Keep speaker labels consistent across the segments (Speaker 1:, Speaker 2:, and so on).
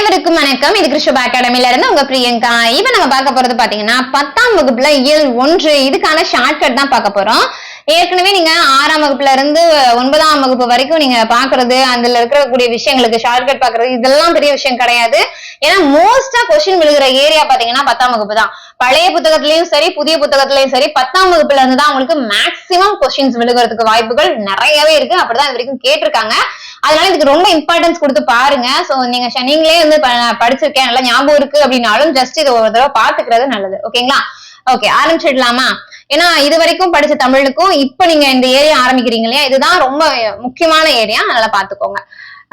Speaker 1: அனைவருக்கும் வணக்கம். இது கிருஷ்ணபா அகாடமில இருந்து உங்க பிரியங்கா. இப்ப நம்ம பார்க்க போறது பாத்தீங்கன்னா பத்தாம் வகுப்புல இயல் ஒன்று. இதுக்கான ஷார்ட்கட் தான் பார்க்க போறோம். ஏற்கனவே நீங்க ஆறாம் வகுப்புல இருந்து ஒன்பதாம் வகுப்பு வரைக்கும் நீங்க பாக்குறது அதுல இருக்கக்கூடிய விஷயங்களுக்கு ஷார்ட்கட் பாக்குறது இதெல்லாம் பெரிய விஷயம் கிடையாது. ஏன்னா மோஸ்டா கொஸ்டின் விழுகிற ஏரியா பாத்தீங்கன்னா பத்தாம் வகுப்பு தான். பழைய புத்தகத்திலயும் சரி புதிய புத்தகத்திலயும் சரி பத்தாம் வகுப்புல இருந்து தான் உங்களுக்கு மேக்சிமம் கொஸ்டின்ஸ் விழுகிறதுக்கு வாய்ப்புகள் நிறையவே இருக்கு. அப்படிதான் இது வரைக்கும் கேட்டிருக்காங்க. அதனால இதுக்கு ரொம்ப இம்பார்ட்டன்ஸ் கொடுத்து பாருங்க. சோ நீங்க ஷ- நீங்களே வந்து ப- படிச்சிருக்கேன் நல்லா ஞாபகம் இருக்கு அப்படின்னாலும் ஜஸ்ட் இது ஒரு தடவை பாத்துக்கிறது நல்லது. ஓகேங்களா ஓகே ஆரம்பிச்சிடலாமா? ஏன்னா இது வரைக்கும் படிச்ச தமிழுக்கும் இப்ப நீங்க இந்த ஏரியா ஆரம்பிக்கிறீங்க இல்லையா? இதுதான் ரொம்ப முக்கியமான ஏரியா நல்லா பாத்துக்கோங்க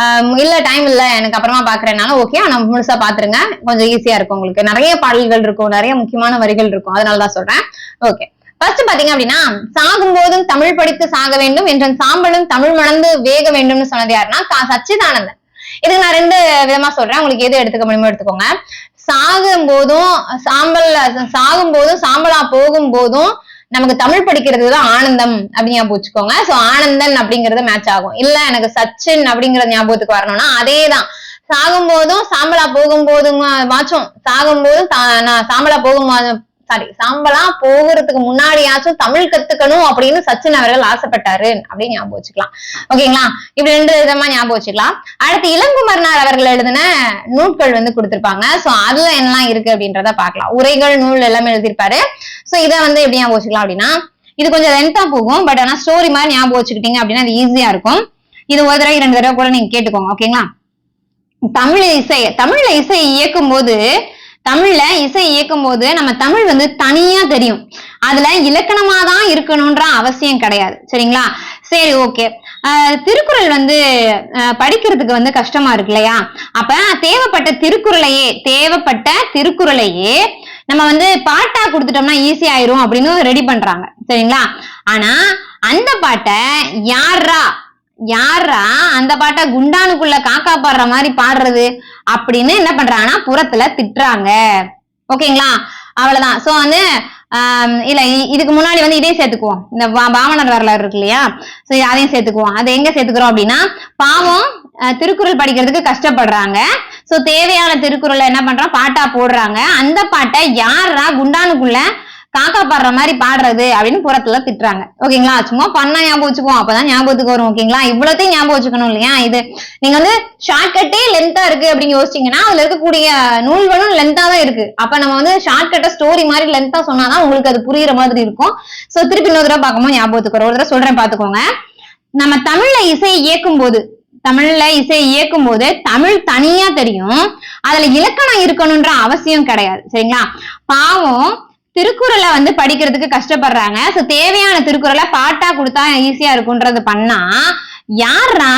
Speaker 1: ஆஹ் இல்ல டைம் இல்ல. எனக்கு அப்புறமா பாக்குறேனாலும் ஓகே ஆனா முழுசா பாத்துருங்க கொஞ்சம் ஈஸியா இருக்கும் உங்களுக்கு. நிறைய பாடல்கள் இருக்கும். நிறைய முக்கியமான வரிகள் இருக்கும். அதனாலதான் சொல்றேன். ஓகே ஃபர்ஸ்ட் பாத்தீங்க அப்படின்னா சாகும் போதும் தமிழ் படித்து சாக வேண்டும் என்ற சாம்பலும் தமிழ் மணந்து வேக வேண்டும்னு சொன்னது யாருன்னா சச்சிதானந்தன். இதுக்கு நான் ரெண்டு விதமா சொல்றேன். உங்களுக்கு எது எடுத்துக்க முடியுமோ எடுத்துக்கோங்க. சாகும் போதும் சாம்பல் சாகும் போதும் சாம்பலா போகும் போதும் நமக்கு தமிழ் படிக்கிறது தான் ஆனந்தம் அப்படின்னு ஞாபகம் வச்சுக்கோங்க. சோ ஆனந்தன் அப்படிங்கறது மேட்ச் ஆகும். இல்ல எனக்கு சச்சின் அப்படிங்கிற ஞாபகத்துக்கு வரணும்னா அதேதான். சாகும் போதும் சாம்பலா போகும் போதும் வாச்சும். சாகும் போதும் நான் சாம்பலா போகும் சாரி சாம்பலா போகிறதுக்கு முன்னாடியாச்சும் தமிழ் கத்துக்கணும் அப்படின்னு சச்சின் அவர்கள் ஆசைப்பட்டாரு அப்படின்னு ஞாபகம் வச்சுக்கலாம். ஓகேங்களா? இப்படி ரெண்டு விதமா ஞாபகம் வச்சுக்கலாம். அடுத்து இளங்குமரனார் அவர்கள் எழுதின நூட்கள் வந்து கொடுத்திருப்பாங்க. சோ அதுல என்னெல்லாம் இருக்கு அப்படின்றத பாக்கலாம் உரைகள் நூல் எல்லாமே எழுதியிருப்பாரு. சோ இதை வந்து எப்படி ஞாபகம் வச்சுக்கலாம் அப்படின்னா இது கொஞ்சம் லென்த்தா போகும் பட் ஆனா ஸ்டோரி மாதிரி ஞாபகம் வச்சுக்கிட்டீங்க அப்படின்னா அது ஈஸியா இருக்கும். இது ஒரு தடவை ரெண்டு தடவை கூட நீங்க கேட்டுக்கோங்க. ஓகேங்களா? தமிழ் இசை தமிழ்ல இசை இயக்கும் போது தமிழ்ல இசை இயக்கும் போது நம்ம தமிழ் வந்து தனியா தெரியும். அதுல இலக்கணமா தான் இருக்கணும்ன்ற அவசியம் கிடையாது. சரிங்களா? சரி ஓகே திருக்குறள் வந்து படிக்கிறதுக்கு வந்து கஷ்டமா இருக்கு இல்லையா? அப்ப தேவைப்பட்ட திருக்குறளையே தேவைப்பட்ட திருக்குறளையே நம்ம வந்து பாட்டா கொடுத்துட்டோம்னா ஈஸி ஆயிரும் அப்படின்னு ரெடி பண்றாங்க. சரிங்களா? ஆனா அந்த பாட்டை யாரா யாரா அந்த பாட்டை குண்டானுக்குள்ள காக்கா பாடுற மாதிரி பாடுறது அப்படின்னு என்ன பண்றாங்கன்னா புறத்துல திட்டுறாங்க. ஓகேங்களா? அவ்வளவுதான். சோ வந்து ஆம், இல்ல இதுக்கு முன்னாடி வந்து இதையும் சேர்த்துக்குவோம். இந்த வா- பாவனர் வரலாறு இருக்கு இல்லையா? சோ அதையும் சேர்த்துக்குவோம். அதை எங்க சேர்த்துக்கிறோம் அப்படின்னா பாவம் திருக்குறள் படிக்கிறதுக்கு கஷ்டப்படுறாங்க. சோ தேவையான திருக்குறளை என்ன பண்றோம்? பாட்டா போடுறாங்க. அந்த பாட்டை யாரா குண்டானுக்குள்ள காக்கா பாடுற மாதிரி பாடுறது அப்படின்னு புறத்துல திட்டுறாங்க. ஓகேங்களா? சும்மா பண்ணா ஞாபகம் வச்சுக்குவோம். அப்பதான் ஞாபகத்துக்கு வரும் ஓகேங்களா? இவ்வளோத்தையும் ஞாபகம் வச்சுக்கணும் இல்லையா? இது நீங்க வந்து ஷார்ட்கட்டே லென்த்தா இருக்கு அப்படின்னு யோசிச்சீங்கன்னா அதுல இருக்கக்கூடிய நூல்களும் லென்த்தா தான் இருக்கு. அப்ப நம்ம வந்து ஷார்ட்கட்டை ஸ்டோரி மாதிரி லென்த்தா சொன்னாதான் உங்களுக்கு அது புரியுற மாதிரி இருக்கும். சோ திருப்பி இன்னொரு தடவை பார்க்கும்போது ஞாபகத்துக்கு வரும். ஒரு தடவை சொல்றேன் பாத்துக்கோங்க நம்ம தமிழ்ல இசையை இயக்கும் போது தமிழ்ல இசை இயக்கும் போது தமிழ் தனியா தெரியும். அதுல இலக்கணம் இருக்கணும்ன்ற அவசியம் கிடையாது. சரிங்களா? பாவம் திருக்குறளை வந்து படிக்கிறதுக்கு கஷ்டப்படுறாங்க. சோ தேவையான திருக்குறளை பாட்டா கொடுத்தா ஈஸியா இருக்கும்ன்றது பண்ணா யாரா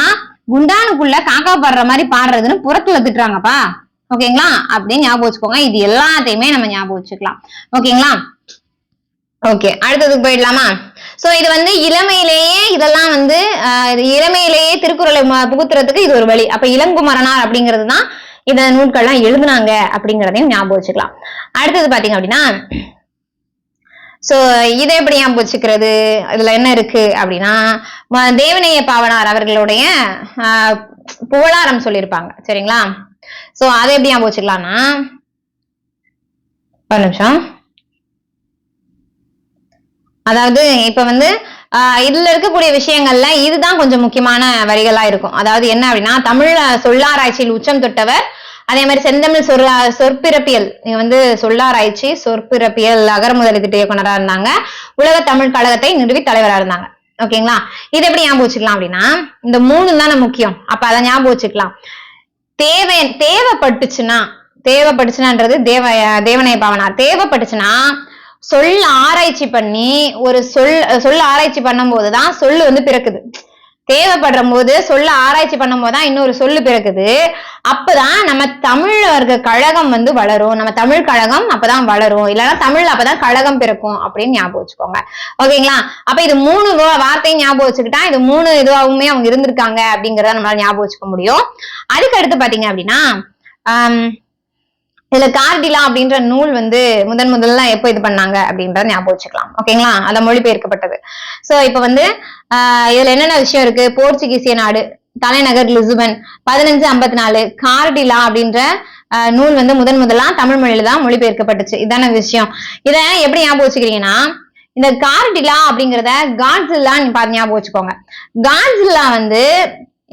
Speaker 1: குண்டானுக்குள்ள காக்கா பாடுற மாதிரி பாடுறதுன்னு புறத்துல திட்டுறாங்கப்பா. ஓகேங்களா? அப்படின்னு ஞாபகம் வச்சுக்கோங்க. இது எல்லாத்தையுமே நம்ம ஞாபகம் வச்சுக்கலாம். ஓகேங்களா? ஓகே அடுத்ததுக்கு போயிடலாமா? சோ இது வந்து இளமையிலேயே இதெல்லாம் வந்து ஆஹ், இது இளமையிலேயே திருக்குறளை புகுத்துறதுக்கு இது ஒரு வழி. அப்ப இளங்குமரனார் அப்படிங்கிறது தான் இந்த நூல்கள்லாம் எழுதுனாங்க அப்படிங்கிறதையும் ஞாபகம் வச்சுக்கலாம். அடுத்தது பாத்தீங்க அப்படின்னா சோ இதை எப்படி ஞாபகம் வச்சுக்கிறது இதுல என்ன இருக்கு? அப்படின்னா ம- தேவநேய பாவனார் அவர்களுடைய ஆஹ், புகழாரம் சொல்லியிருப்பாங்க. சரிங்களா? சோ அதை எப்படி ஞாபகம் வச்சுக்கலாம்னா ஒரு நிமிஷம். அதாவது இப்ப வந்து ஆஹ் இதுல இருக்கக்கூடிய விஷயங்கள்ல இதுதான் கொஞ்சம் முக்கியமான வரிகளா இருக்கும். அதாவது என்ன அப்படின்னா தமிழ் சொல்லாராய்ச்சியில் உச்சம் தொட்டவர் அதே மாதிரி செந்தமிழ் சொல்லா சொற்பிறப்பியல். நீங்க வந்து சொல்லாராய்ச்சி சொற்பிறப்பியல் அகரமுதலி திட்ட இயக்குனரா இருந்தாங்க. உலக தமிழ் கழகத்தை நிறுவி தலைவரா இருந்தாங்க. ஓகேங்களா? இது எப்படி ஞாபகம் வச்சுக்கலாம் அப்படின்னா இந்த மூணு தானே முக்கியம். அப்ப அதை ஞாபகம் வச்சுக்கலாம். தேவை தேவைப்பட்டுச்சுன்னா தேவைப்பட்டுச்சுனான்றது தேவ தேவனைய பாவனா? தேவைப்பட்டுச்சுன்னா சொல் ஆராய்ச்சி பண்ணி ஒரு சொல் சொல் ஆராய்ச்சி பண்ணும்போது தான் சொல் வந்து பிறக்குது. தேவைப்படுற போது சொல்ல ஆராய்ச்சி பண்ணும்போது தான் இன்னொரு சொல்லு பிறக்குது. அப்பதான் நம்ம தமிழர்க கழகம் வந்து வளரும். நம்ம தமிழ் கழகம் அப்பதான் வளரும். இல்லைன்னா தமிழ்ல அப்பதான் கழகம் பிறக்கும் அப்படின்னு ஞாபகம் வச்சுக்கோங்க. ஓகேங்களா? அப்ப இது மூணு வார்த்தையும் ஞாபகம் வச்சுக்கிட்டா இது மூணு இதுவாகவுமே அவங்க இருந்திருக்காங்க அப்படிங்கறத நம்மளால ஞாபகம் வச்சுக்க முடியும். அதுக்கு அடுத்து பாத்தீங்க அப்படின்னா இதுல கார்டிலா அப்படின்ற நூல் வந்து முதன் முதல்ல எப்போ இது பண்ணாங்க அப்படின்றத ஞாபகம் வச்சுக்கலாம். ஓகேங்களா? அத மொழிபெயர்க்கப்பட்டது. சோ இப்ப வந்து ஆஹ் இதுல என்னென்ன விஷயம் இருக்கு? போர்ச்சுகீசிய நாடு தலைநகர் லிசுபன் பதினஞ்சு ஐம்பத்தி நாலு கார்டிலா அப்படின்ற நூல் வந்து முதன் முதலா தமிழ் மொழியில தான் மொழிபெயர்க்கப்பட்டுச்சு. இதான விஷயம். இத எப்படி ஞாபகம் வச்சுக்கிறீங்கன்னா இந்த கார்டிலா அப்படிங்கறத காட்ஸில்லான்னு பார்த்து ஞாபகம் வச்சுக்கோங்க. காட்ஸில்லா வந்து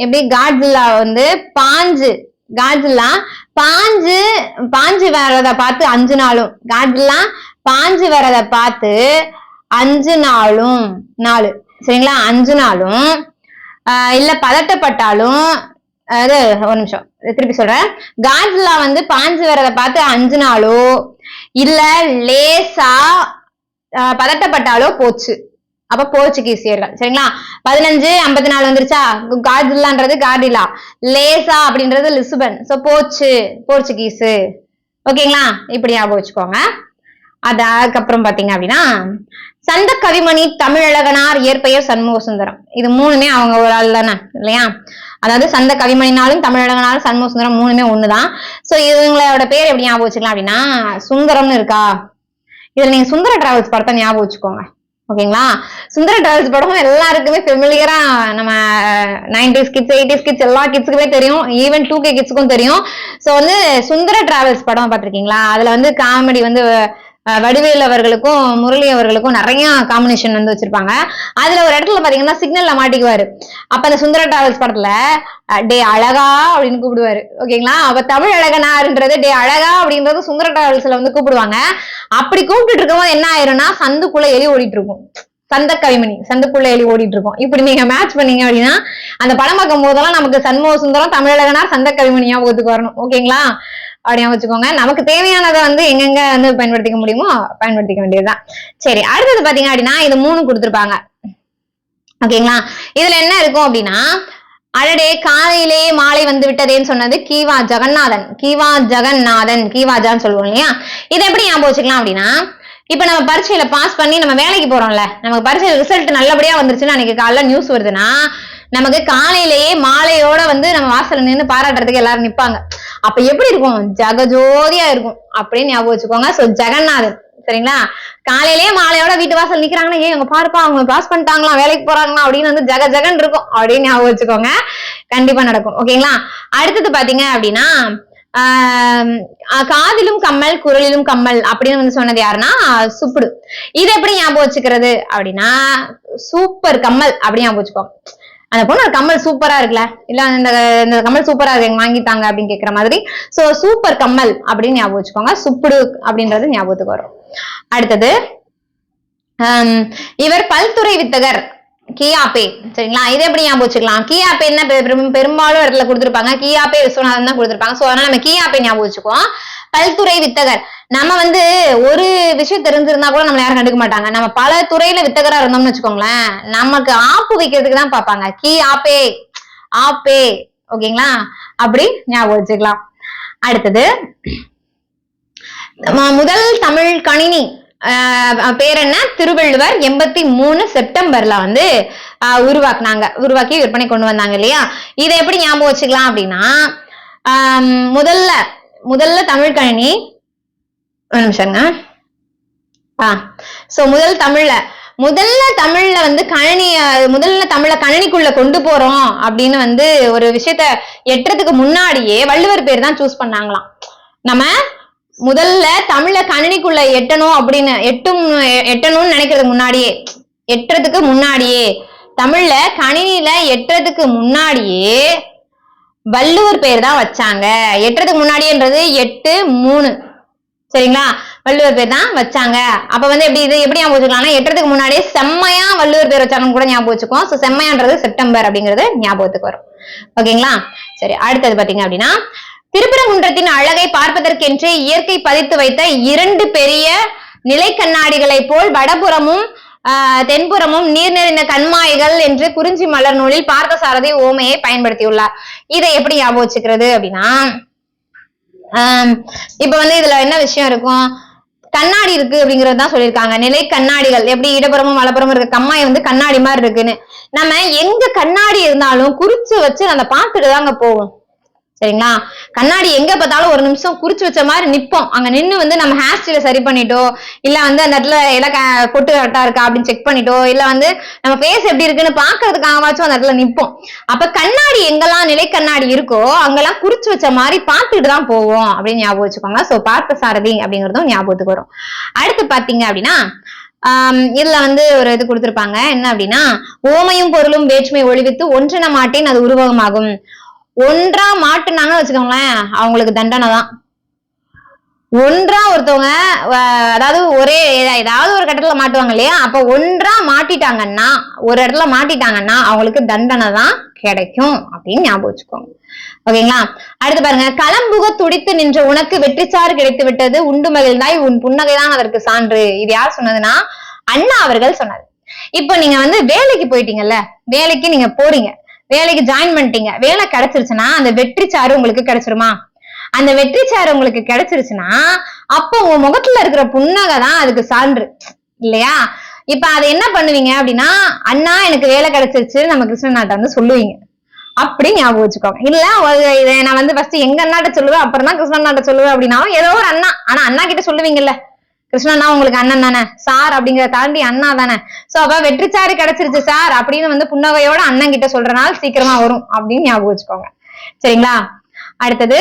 Speaker 1: எப்படி? காட்ஸில்லா வந்து பாஞ்சு காஜிலாம் பாஞ்சு பாஞ்சு வரத பார்த்து அஞ்சு நாளும். காஜிலாம் பாஞ்சு வரத பார்த்து அஞ்சு நாளும் நாலு. சரிங்களா? அஞ்சு நாளும். இல்ல பதட்டப்பட்டாலும் அது ஒரு நிமிஷம். திருப்பி சொல்றேன். காட்ஸில்லா வந்து பாஞ்சு வரத பார்த்து அஞ்சு நாளோ இல்ல லேசா பதட்டப்பட்டாலோ போச்சு. அப்ப போர்ச்சுகீசியர்கள். சரிங்களா? பதினஞ்சு ஐம்பத்தி நாலு வந்துருச்சா காட்ஸில்லான்றது கார்டிலா லேசா அப்படின்றது லிசுபன் சோ போச்சு. போர்ச்சுகீஸு ஓகேங்களா? இப்படி ஞாபகம் வச்சுக்கோங்க. அதுக்கப்புறம் பாத்தீங்க அப்படின்னா சந்த கவிமணி தமிழழகனார் இயற்பெயர் சண்முக சுந்தரம் இது மூணுமே அவங்க ஒரு ஆள் தானே இல்லையா? அதாவது சந்த கவிமணினாலும் தமிழழகனாலும் சண்முக சுந்தரம் மூணுமே ஒண்ணுதான். சோ இவங்களோட பேர் எப்படி ஞாபகம் வச்சுக்கலாம் அப்படின்னா சுந்தரம்னு இருக்கா? இதுல நீங்க சுந்தர டிராவல்ஸ் படத்தை ஞாபகம் வச்சுக்கோங்க. ஓகேங்களா? சுந்தர டிராவல்ஸ் படம் எல்லாருக்குமே ஃபெமிலியரா நம்ம நைன்டிஸ் கிட்ஸ் எயிட்டிஸ் கிட்ஸ் எல்லா கிட்ஸுக்குமே தெரியும். ஈவன் டூ கே கிட்ஸுக்கும் தெரியும். சோ வந்து சுந்தர டிராவல்ஸ் படம் பார்த்துருக்கீங்களா? அதுல வந்து காமெடி வந்து வடிவேல் அவர்களுக்கும் முரளி அவர்களுக்கும் நிறைய காம்பினேஷன் வந்து வச்சிருப்பாங்க. அதுல ஒரு இடத்துல பாத்தீங்கன்னா சிக்னல்ல மாட்டிக்குவாரு. அப்ப அந்த சுந்தர டிராவல்ஸ் படத்துல டே அழகா அப்படின்னு கூப்பிடுவாரு. ஓகேங்களா அப்ப தமிழ் அழகனாருன்றது டே அழகா அப்படின்றது சுந்தர டிராவல்ஸ்ல வந்து கூப்பிடுவாங்க. அப்படி கூப்பிட்டு இருக்கும்போது என்ன ஆயிரும்னா சந்துக்குள்ள எலி ஓடிட்டு இருக்கும் சந்த கவிமணி சந்துக்குள்ள எலி ஓடிட்டு இருக்கும் இப்படி நீங்க மேட்ச் பண்ணீங்க அப்படின்னா அந்த படம் பார்க்கும் போதெல்லாம் நமக்கு சண்முக சுந்தரம் தமிழகனார் சந்த கவிமணி ஞாபகத்துக்கு வரணும். ஓகேங்களா அப்படி வச்சுக்கோங்க. நமக்கு தேவையானதை வந்து எங்கெங்க வந்து பயன்படுத்திக்க முடியுமோ பயன்படுத்திக்க வேண்டியதுதான். சரி அடுத்தது பாத்தீங்க அப்படின்னா இது மூணு கொடுத்துருப்பாங்க. ஓகேங்களா? இதுல என்ன இருக்கும் அப்படின்னா அடடே காலையிலேயே மாலை வந்து விட்டதேன்னு சொன்னது கீவா ஜெகநாதன். கீவா ஜெகநாதன் கீவாஜான்னு சொல்லுவோம் இல்லையா? இதை எப்படி ஞாபகம் வச்சுக்கலாம் அப்படின்னா இப்ப நம்ம பரீட்சையில பாஸ் பண்ணி நம்ம வேலைக்கு போறோம்ல. நமக்கு பரீட்சை ரிசல்ட் நல்லபடியா வந்துருச்சுன்னு அன்னைக்கு காலைல நியூஸ் வருதுன்னா நமக்கு காலையிலேயே மாலையோட வந்து நம்ம வாசல்ல நின்று பாராட்டுறதுக்கு எல்லாரும் நிப்பாங்க. அப்ப எப்படி இருக்கும்? ஜகஜோதியா இருக்கும். அப்படின்னு ஞாபகம் வச்சுக்கோங்க. சோ ஜெகநாதன். சரிங்களா? காலையிலேயே மாலையோட வீட்டு வாசல் நிக்கிறாங்கன்னா ஏன் அவங்க பாருப்பா அவங்க பாஸ் பண்ணிட்டாங்களா வேலைக்கு போறாங்களா? அப்படின்னு வந்து ஜக ஜகன் இருக்கும். அப்படின்னு ஞாபகம் வச்சுக்கோங்க. கண்டிப்பா நடக்கும். ஓகேங்களா? அடுத்தது பாத்தீங்க அப்படின்னா ஆஹ் காதிலும் கம்மல் குரலிலும் கம்மல் அப்படின்னு வந்து சொன்னது யாருன்னா சுப்புடு. இது எப்படி ஞாபகம் வச்சுக்கிறது அப்படின்னா சூப்பர் கம்மல் அப்படி ஞாபகம் வச்சுக்கோங்க. அந்த பொண்ணு ஒரு கம்மல் சூப்பரா இருக்குல்ல? இல்ல இந்த இந்த கம்மல் சூப்பரா இருக்கு எங்க வாங்கித்தாங்க அப்படின்னு கேக்குற மாதிரி. சோ சூப்பர் கம்மல் அப்படின்னு ஞாபகம் வச்சுக்கோங்க. சுப்புடு அப்படின்றது ஞாபகத்துக்கு வரும். அடுத்தது இவர் பல்துறை வித்தகர் கியாபே. சரிங்களா? இதை எப்படி ஞாபகம் வச்சுக்கலாம்? கியாபே என்ன பெ- பெரும்பாலும் இடத்துல கொடுத்திருப்பாங்க. கியாபே விஸ்வநாதன் தான் கொடுத்திருப்பாங்க. சோ அதனால நம்ம கியாபே ஞாபகம் வச்சுக்குவோம். பல்துறை வித்தகர். நம்ம வந்து ஒரு விஷயம் தெரிஞ்சிருந்தா கூட நம்ம யாரும் கண்டுக்க மாட்டாங்க. நம்ம பல துறையில வித்தகரா இருந்தோம்னு வச்சுக்கோங்களேன் நமக்கு ஆப்பு வைக்கிறதுக்கு தான் பார்ப்பாங்க. கி ஆப்பே ஆப்பே ஓகேங்களா? அப்படி ஞாபகம் வச்சுக்கலாம். அடுத்தது முதல் தமிழ் கணினி பேர் என்ன? திருவள்ளுவர் எண்பத்தி மூணு செப்டம்பர்ல வந்து உருவாக்குனாங்க. உருவாக்கி விற்பனை கொண்டு வந்தாங்க இல்லையா? இதை எப்படி ஞாபகம் வச்சுக்கலாம் அப்படின்னா முதல்ல முதல்ல தமிழ் கணினி நிமிஷங்க ஆ சோ முதல் தமிழ்ல முதல்ல தமிழ்ல வந்து கணினி முதல்ல தமிழ கணினிக்குள்ள கொண்டு போறோம் அப்படின்னு வந்து ஒரு விஷயத்த எட்டுறதுக்கு முன்னாடியே வள்ளுவர் பேர் தான் சூஸ் பண்ணாங்களாம். நம்ம முதல்ல தமிழ கணினிக்குள்ள எட்டணும் அப்படின்னு எட்டும் எ- எட்டணும்னு நினைக்கிறதுக்கு முன்னாடியே எட்டுறதுக்கு முன்னாடியே தமிழ்ல கணினியில எட்டுறதுக்கு முன்னாடியே வள்ளுவர் பேர் தான் வச்சாங்க. எட்டுறதுக்கு முன்னாடின்றது எட்டு மூணு. சரிங்களா? வள்ளுவர் பேர் தான் வச்சாங்க. அப்ப வந்து எப்படி இது எப்படி ஞாபகம் வச்சுக்கலாம்னா எட்டுறதுக்கு முன்னாடியே செம்மையா வள்ளுவர் பேர் வச்சாங்கன்னு கூட ஞாபகம் வச்சுக்கோம் ஸோ செம்மையான்றது செப்டம்பர் அப்படிங்கிறது ஞாபகத்துக்கு வரும். ஓகேங்களா? சரி அடுத்தது பாத்தீங்க அப்படின்னா திருப்பரங்குன்றத்தின் அழகை பார்ப்பதற்கென்றே இயற்கை பதித்து வைத்த இரண்டு பெரிய நிலை கண்ணாடிகளை போல் வடபுறமும் ஆஹ், தென்புறமும் நீர் நிறைந்த கண்மாய்கள் என்று குறிஞ்சி மலர் நூலில் பார்த்தசாரதி ஓமையை பயன்படுத்தியுள்ளார். இதை எப்படி ஞாபகம் வச்சுக்கிறது அப்படின்னா இப்ப வந்து இதுல என்ன விஷயம் இருக்கும்? கண்ணாடி இருக்கு அப்படிங்கறது தான் சொல்லியிருக்காங்க. நிலை கண்ணாடிகள். எப்படி இடப்புறமும் வலப்புறமும் இருக்க? கம்மாய் வந்து கண்ணாடி மாதிரி இருக்குன்னு. நம்ம எங்க கண்ணாடி இருந்தாலும் குறிச்சு வச்சு அந்த பார்த்துட்டு தாங்க போவோம். சரிங்களா? கண்ணாடி எங்க பார்த்தாலும் ஒரு நிமிஷம் குறிச்சு வச்ச மாதிரி நிப்போம். அங்க நின்னு வந்து நம்ம ஹேர் ஸ்டைல சரி பண்ணிட்டோ இல்ல வந்து அந்த இடத்துல எல்லாம் கொட்டு பொட்டு கரெக்டா இருக்கா அப்படின்னு செக் பண்ணிட்டோ இல்ல வந்து நம்ம ஃபேஸ் எப்படி இருக்குன்னு பாக்குறதுக்காகவாச்சும் அந்த இடத்துல நிப்போம். அப்ப கண்ணாடி எங்கெல்லாம் நிலை கண்ணாடி இருக்கோ அங்கெல்லாம் குறிச்சு வச்ச மாதிரி பார்த்துட்டு தான் போவோம் அப்படின்னு ஞாபகம் வச்சுக்கோங்க. சோ பார்த்த சாரதி அப்படிங்கறதும் ஞாபகத்துக்கு வரும். அடுத்து பாத்தீங்க அப்படின்னா ஆஹ் இதுல வந்து ஒரு இது கொடுத்திருப்பாங்க. என்ன அப்படின்னா ஓமையும் பொருளும் வேற்றுமை ஒழிவித்து ஒன்றின மாட்டேன் அது உருவகமாகும். ஒன்றா மாட்டுனாங்கன்னு வச்சுக்கோங்களேன் அவங்களுக்கு தண்டனை தான். ஒன்றா ஒருத்தவங்க அதாவது ஒரே ஏதாவது ஒரு கட்டத்துல மாட்டுவாங்க இல்லையா? அப்ப ஒன்றா மாட்டிட்டாங்கன்னா ஒரு இடத்துல மாட்டிட்டாங்கன்னா அவங்களுக்கு தண்டனை தான் கிடைக்கும் அப்படின்னு ஞாபகம் வச்சுக்கோங்க. ஓகேங்களா? அடுத்து பாருங்க களம்புக துடித்து நின்ற உனக்கு வெற்றிச்சாறு கிடைத்து விட்டது உண்டு மகிழ்ந்தாய் உன் புன்னகைதான் அதற்கு சான்று. இது யார் சொன்னதுன்னா அண்ணா அவர்கள் சொன்னது இப்போ நீங்க வந்து வேலைக்கு போயிட்டீங்கல்ல வேலைக்கு நீங்க போறீங்க. வேலைக்கு ஜாயின் பண்ணிட்டீங்க. வேலை கிடைச்சிருச்சுன்னா அந்த வெற்றி சாறு உங்களுக்கு கிடைச்சிருமா? அந்த வெற்றி சாறு உங்களுக்கு கிடைச்சிருச்சுன்னா அப்போ உங்க முகத்துல இருக்கிற புன்னகை தான் அதுக்கு சான்று. இல்லையா? இப்ப அதை என்ன பண்ணுவீங்க அப்படின்னா அண்ணா எனக்கு வேலை கிடைச்சிருச்சு நம்ம கிருஷ்ணநாட்ட வந்து சொல்லுவீங்க. அப்படி ஞாபகம் வச்சுக்கோங்க. இல்ல இதை நான் வந்து ஃபர்ஸ்ட் எங்க அண்ணாட்ட சொல்லுவேன் அப்புறம் தான் கிருஷ்ணண்ணாட்ட சொல்லுவேன் அப்படின்னாலும் ஏதோ ஒரு அண்ணா. ஆனா அண்ணா கிட்ட சொல்லுவீங்கல்ல. கிருஷ்ணன்னா உங்களுக்கு அண்ணன் தானே? சார் அப்படிங்கறத தாண்டி அண்ணா தானே? சோ அப்ப வெற்றிச்சாறு கிடைச்சிருச்சு சார் அப்படின்னு வந்து புன்னகையோட அண்ணன் கிட்ட சொல்றனால சீக்கிரமா வரும் அப்படின்னு ஞாபகம் வச்சுக்கோங்க. சரிங்களா? அடுத்தது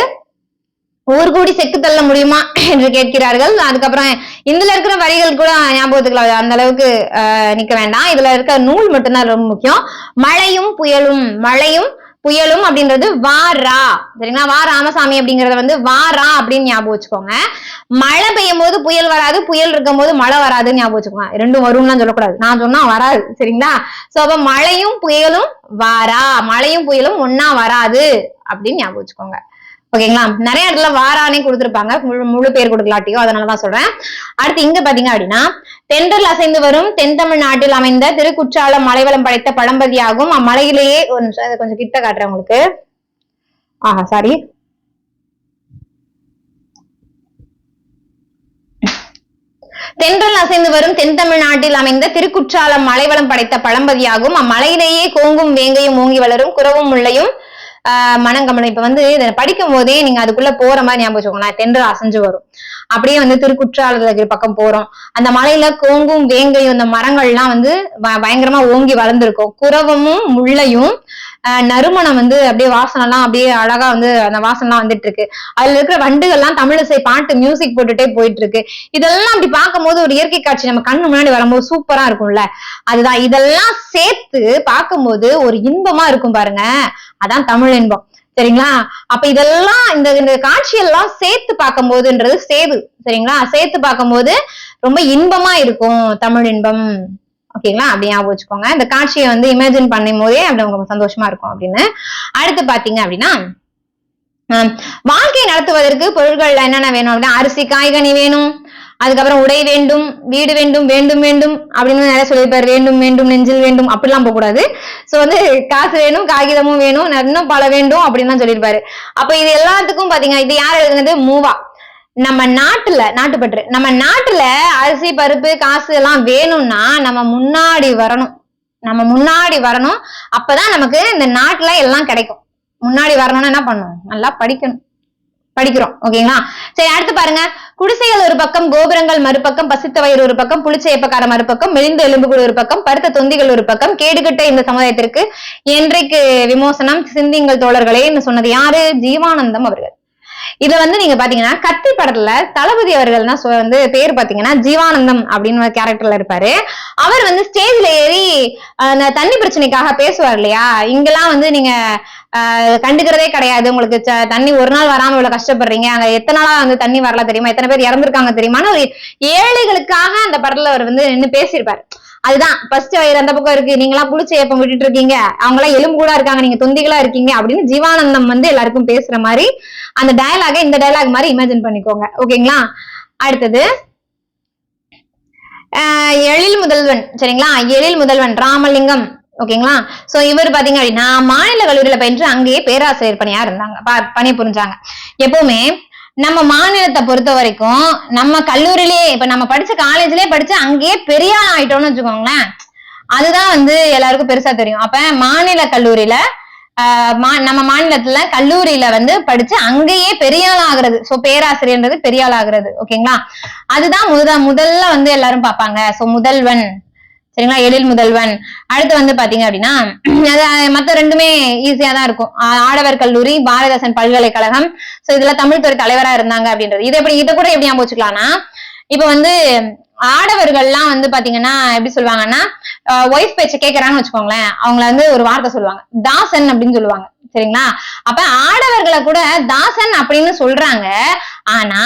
Speaker 1: ஊர் கூடி செக்கு தள்ள முடியுமா என்று கேட்கிறார்கள். அதுக்கப்புறம் இதுல இருக்கிற வரிகள் கூட ஞாபகத்துக்குள்ள அந்த அளவுக்கு ஆஹ், நிக்க வேண்டாம். இதுல இருக்க நூல் மட்டும்தான் ரொம்ப முக்கியம். மழையும் புயலும் மழையும் புயலும் அப்படின்றது வாரா சரிங்களா? வா ராமசாமி அப்படிங்கறத வந்து வாரா அப்படின்னு ஞாபகம் வச்சுக்கோங்க. மழை பெய்யும் போது புயல் வராது புயல் இருக்கும் போது மழை வராதுன்னு ஞாபகம் வச்சுக்கோங்க. ரெண்டும் வரும்லாம் சொல்லக்கூடாது. நான் சொன்னா வராது சரிங்களா? சோ அப்ப மழையும் புயலும் வாரா மழையும் புயலும் ஒன்னா வராது அப்படின்னு ஞாபகம் வச்சுக்கோங்க. ஓகேங்களா? நிறைய இடத்துல வாரானே கொடுத்துருப்பாங்க. முழு முழு பேர் கொடுக்கலாட்டியோ அதனாலதான் சொல்றேன். அடுத்து இங்க பாத்தீங்க அப்படின்னா தென்றல் அசைந்து வரும் தென் தமிழ்நாட்டில் அமைந்த திருக்குற்றாலம் மலைவளம் படைத்த பழம்பதியாகும். அம்மலையிலேயே ஒரு நிமிஷம் கொஞ்சம் கிட்ட காட்டுறேன் உங்களுக்கு. ஆஹா சாரி தென்றல் அசைந்து வரும் தென் தமிழ்நாட்டில் அமைந்த திருக்குற்றாலம் மலைவளம் படைத்த பழம்பதியாகும். அம்மலையிலேயே கோங்கும் வேங்கையும் ஓங்கி வளரும் குறவும் முள்ளையும் ஆஹ் மனங்கமனம் இப்ப வந்து இதை படிக்கும் போதே நீங்க அதுக்குள்ள போற மாதிரி ஞாபகம் வச்சுக்கோங்களேன் தென்றல் அசைஞ்சு வரும். அப்படியே வந்து திருக்குற்றாலத்துக்கு பக்கம் போறோம். அந்த மலையில கோங்கும் வேங்கையும் இந்த மரங்கள்லாம் வந்து ப- பயங்கரமா ஓங்கி வளர்ந்துருக்கும். குரவமும் முள்ளையும் நறுமணம் வந்து அப்படியே வாசனைலாம் அப்படியே அழகா வந்து அந்த வாசனைலாம் வந்துட்டு இருக்கு அதுல இருக்கிற வண்டுகள்லாம் தமிழிசை பாட்டு மியூசிக் போட்டுட்டே போயிட்டு இருக்கு இதெல்லாம் அப்படி பார்க்கும்போது ஒரு இயற்கை காட்சி நம்ம கண்ணு முன்னாடி வரும்போது சூப்பரா இருக்கும்ல. அதுதான். இதெல்லாம் சேர்த்து பார்க்கும்போது ஒரு இன்பமா இருக்கும் பாருங்க. அதான் தமிழ் இன்பம். சரிங்களா? அப்ப இதெல்லாம் இந்த இந்த காட்சியெல்லாம் சேர்த்து பார்க்கும்போதுன்றது சேது. சரிங்களா? சேர்த்து பார்க்கும்போது ரொம்ப இன்பமா இருக்கும் தமிழ் இன்பம். ஓகேங்களா? அப்படி ஞாபகம் வச்சுக்கோங்க. இந்த காட்சியை வந்து இமேஜின் பண்ணும் போதே அப்படி உங்களுக்கு சந்தோஷமா இருக்கும் அப்படின்னு. அடுத்து பாத்தீங்க அப்படின்னா ஆஹ் வாழ்க்கை நடத்துவதற்கு பொருட்கள் என்னென்ன வேணும் அப்படின்னா அரிசி காய்கனி வேணும். அதுக்கப்புறம் உடை வேண்டும் வீடு வேண்டும் வேண்டும் வேண்டும் அப்படின்னு நிறைய சொல்லியிருப்பார். வேண்டும் வேண்டும் நெஞ்சில் வேண்டும். அப்படிலாம் போக கூடாது சோ வந்து காசு வேணும் காகிதமும் வேணும் இன்னும் பல வேண்டும் அப்படின்னு தான் சொல்லியிருப்பாரு. அப்ப இது எல்லாத்துக்கும் பாத்தீங்கன்னா இது யார் எழுதுனது? மூவா. நம்ம நாட்டுல நாட்டுப்பற்று நம்ம நாட்டுல அரிசி பருப்பு காசு எல்லாம் வேணும்னா நம்ம முன்னாடி வரணும். நம்ம முன்னாடி வரணும். அப்பதான் நமக்கு இந்த நாட்டுல எல்லாம் கிடைக்கும். முன்னாடி வரணும்னா என்ன பண்ணணும் நல்லா படிக்கணும். படிக்கிறோம். ஓகேங்களா? சரி அடுத்து பாருங்க. குடிசைகள் ஒரு பக்கம் கோபுரங்கள் மறுபக்கம் பசித்த வயிறு ஒரு பக்கம் புளிச்ச ஏப்பக்கார மறுபக்கம் மெலிந்த எலும்புகள் ஒரு பக்கம் பருத்த தொந்திகள் ஒரு பக்கம் கேடுகட்ட இந்த சமுதாயத்திற்கு என்றைக்கு விமோசனம் சிந்திங்கள் தோழர்களேன்னு சொன்னது யாரு? ஜீவானந்தம் அவர்கள். இத வந்து நீங்க பாத்தீங்கன்னா கத்தி படத்துல தளபதி அவர்கள் தான் வந்து பேர் பாத்தீங்கன்னா ஜீவானந்தம் அப்படின்னு ஒரு கேரக்டர்ல இருப்பாரு. அவர் வந்து ஸ்டேஜ்ல ஏறி அந்த தண்ணி பிரச்சனைக்காக பேசுவார் இல்லையா? இங்கெல்லாம் வந்து நீங்க ஆஹ், கண்டுக்கிறதே கிடையாது. உங்களுக்கு ச- தண்ணி ஒரு நாள் வராம இவ்வளவு கஷ்டப்படுறீங்க. அங்க எத்தனை நாளா வந்து தண்ணி வரல தெரியுமா? எத்தனை பேர் இறந்திருக்காங்க தெரியுமான்னு ஒரு ஏழைகளுக்காக அந்த படத்துல அவர் வந்து நின்னு பேசியிருப்பாரு. அதுதான் ஃபர்ஸ்ட் வயிறு அந்த பக்கம் இருக்கு? நீங்க எல்லாம் புளிச்ச ஏப்பம் விட்டுட்டு இருக்கீங்க அவங்க எல்லாம் எலும்பு கூட இருக்காங்க நீங்க தொந்திகளா இருக்கீங்க அப்படின்னு ஜீவானந்தம் வந்து எல்லாருக்கும் பேசுற மாதிரி அந்த டயலாக இந்த டயலாக் மாதிரி இமேஜின் பண்ணிக்கோங்க. ஓகேங்களா? அடுத்தது எழில் முதல்வன் சரிங்களா? எழில் முதல்வன் ராமலிங்கம் ஓகேங்களா? சோ இவர் பாத்தீங்க அப்படின்னா மாநில கல்லூரியில பயின்று அங்கேயே பேராசிரியர் பணியா இருந்தாங்க பணி புரிஞ்சாங்க எப்பவுமே நம்ம மாநிலத்தை பொறுத்த வரைக்கும் நம்ம கல்லூரிலேயே இப்ப நம்ம படிச்ச காலேஜ்லயே படிச்சு அங்கேயே பெரிய ஆள் ஆயிட்டோம்னு வச்சுக்கோங்களேன். அதுதான் வந்து எல்லாருக்கும் பெருசா தெரியும். அப்ப மாநில கல்லூரியில ஆஹ் மா- நம்ம மாநிலத்துல கல்லூரியில வந்து படிச்சு அங்கேயே பெரியாள் ஆகுறது. சோ பேராசிரியர்ன்றது பெரியாள் ஆகுறது. ஓகேங்களா அதுதான் முத முதல்ல வந்து எல்லாரும் பார்ப்பாங்க. சோ முதல்வன் சரிங்களா? எழில் முதல்வன். அடுத்து வந்து பாத்தீங்க அப்படின்னா அது மத்த ரெண்டுமே ஈஸியா தான் இருக்கும். ஆடவர் கல்லூரி பாரதிதாசன் பல்கலைக்கழகம். சோ இதுல தமிழ் துறை தலைவரா இருந்தாங்க அப்படின்றது. இது எப்படி இதை கூட எப்படி ஞாபகம் வச்சுக்கலாம்னா இப்ப வந்து ஆடவர்கள்லாம் வந்து பாத்தீங்கன்னா எப்படி சொல்லுவாங்கன்னா ஒய்ஃப் பேச்சை கேட்கறான்னு வச்சுக்கோங்களேன். அவங்கள வந்து ஒரு வார்த்தை சொல்லுவாங்க. தாசன் அப்படின்னு சொல்லுவாங்க. சரிங்களா? அப்ப ஆடவர்களை கூட தாசன் அப்படின்னு சொல்றாங்க. ஆனா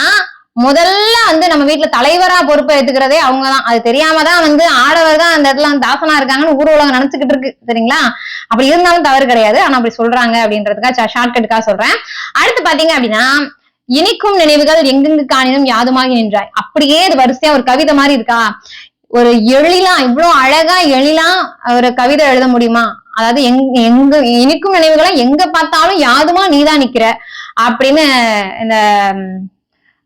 Speaker 1: முதல்ல வந்து நம்ம வீட்டுல தலைவரா பொறுப்பை ஏத்துக்கிறதே அவங்கதான். அது தெரியாம தான் வந்து ஆடவர் தான் அந்த இடத்துல வந்து தாசனா இருக்காங்கன்னு ஊர் உலகம் நினைச்சுக்கிட்டு இருக்கு. சரிங்களா? அப்படி இருந்தாலும் தவறு கிடையாது. ஆனா அப்படி சொல்றாங்க அப்படின்றதுக்காக ஷார்ட்கட்டுக்காக சொல்றேன். அடுத்து பாத்தீங்க அப்படின்னா இனிக்கும் நினைவுகள் எங்கெங்கு காணினும் யாதுமாகி நின்றாய். அப்படியே இது வரிசையா ஒரு கவிதை மாதிரி இருக்கா? ஒரு எழிலா இவ்வளவு அழகா எழிலா ஒரு கவிதை எழுத முடியுமா? அதாவது எங் எங்க இனிக்கும் நினைவுகளை எங்க பார்த்தாலும் யாதுமா நீதான் நிக்கிற? அப்படின்னு இந்த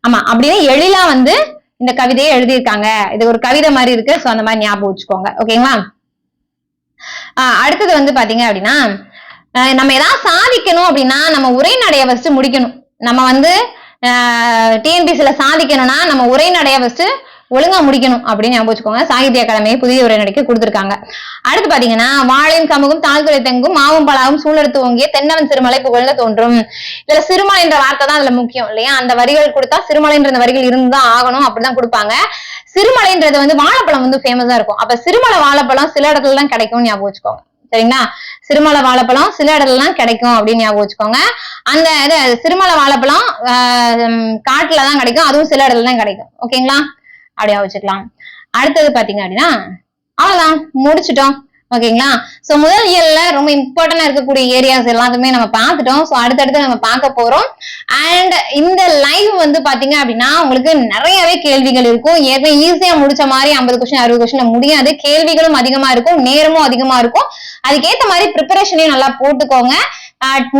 Speaker 1: ஆமா அப்படின்னு எழிலா வந்து இந்த கவிதையை எழுதியிருக்காங்க. இது ஒரு கவிதை மாதிரி இருக்கு சோ அந்த மாதிரி ஞாபகம் வச்சுக்கோங்க. ஓகேங்களா ஆஹ் அடுத்தது வந்து பாத்தீங்க அப்படின்னா நம்ம ஏதாவது சாதிக்கணும் அப்படின்னா நம்ம உரைநடைய ஃபர்ஸ்ட் முடிக்கணும். நம்ம வந்து டிஎன்பிசில சாதிக்கணும்னா நம்ம உரைநடைய ஃபர்ஸ்ட் ஒழுங்கா முடிக்கணும் அப்படின்னு ஞாபகம் வச்சுக்கோங்க. சாகித்ய அகாடமியை புதிய உரைநடைக்கு கொடுத்திருக்காங்க. அடுத்து பாத்தீங்கன்னா வாழையும் சமூகம் தாழ்துறை தெங்கும் மாவும் பலாவும் சூழெடுத்து ஓங்கிய தென்னவன் சிறுமலை புகழ்ந்து தோன்றும். இதுல சிறுமலை என்ற வார்த்தை தான் அதுல முக்கியம் இல்லையா? அந்த வரிகள் கொடுத்தா சிறுமலைன்ற அந்த வரிகள் இருந்துதான் ஆகணும் அப்படிதான் கொடுப்பாங்க. சிறுமலைன்றது வந்து வாழைப்பழம் வந்து ஃபேமஸா இருக்கும். அப்ப சிறுமலை வாழைப்பழம் சில இடத்துல தான் கிடைக்கும்னு ஞாபகம் வச்சுக்கோங்க. சரிங்களா? சிறுமலை வாழைப்பழம் சில இடத்துல எல்லாம் கிடைக்கும் அப்படின்னு ஞாபகம் வச்சுக்கோங்க. அந்த இது சிறுமலை வாழைப்பழம் காட்டுல தான் கிடைக்கும். அதுவும் சில இடத்துல தான் கிடைக்கும். ஓகேங்களா? அப்படியா வச்சுக்கலாம். அடுத்தது பாத்தீங்க அப்படின்னா அவ்வளவுதான் முடிச்சிட்டோம். ஓகேங்களா? சோ முதல் இயல்ல ரொம்ப இம்பார்ட்டன்டா இருக்கக்கூடிய ஏரியாஸ் எல்லாத்தையுமே நம்ம பார்த்துட்டோம். சோ அடுத்தடுத்து நம்ம பார்க்க போறோம். அண்ட் இந்த லைவ் வந்து பாத்தீங்க அப்படின்னா உங்களுக்கு நிறையவே கேள்விகள் இருக்கும். ஏற்கனவே ஈஸியா முடிச்ச மாதிரி ஐம்பது கொஸ்டின் அறுபது கொஸ்டின்ல முடியாது. கேள்விகளும் அதிகமா இருக்கும் நேரமும் அதிகமா இருக்கும். அதுக்கேற்ற மாதிரி ப்ரிப்பரேஷனையும் நல்லா போட்டுக்கோங்க.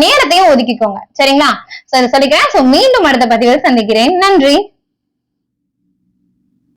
Speaker 1: நேரத்தையும் ஒதுக்கிக்கோங்க. சரிங்களா? சோ இதை சொல்லிக்கிறேன். சோ மீண்டும் அடுத்த பதிவில் சந்திக்கிறேன். நன்றி.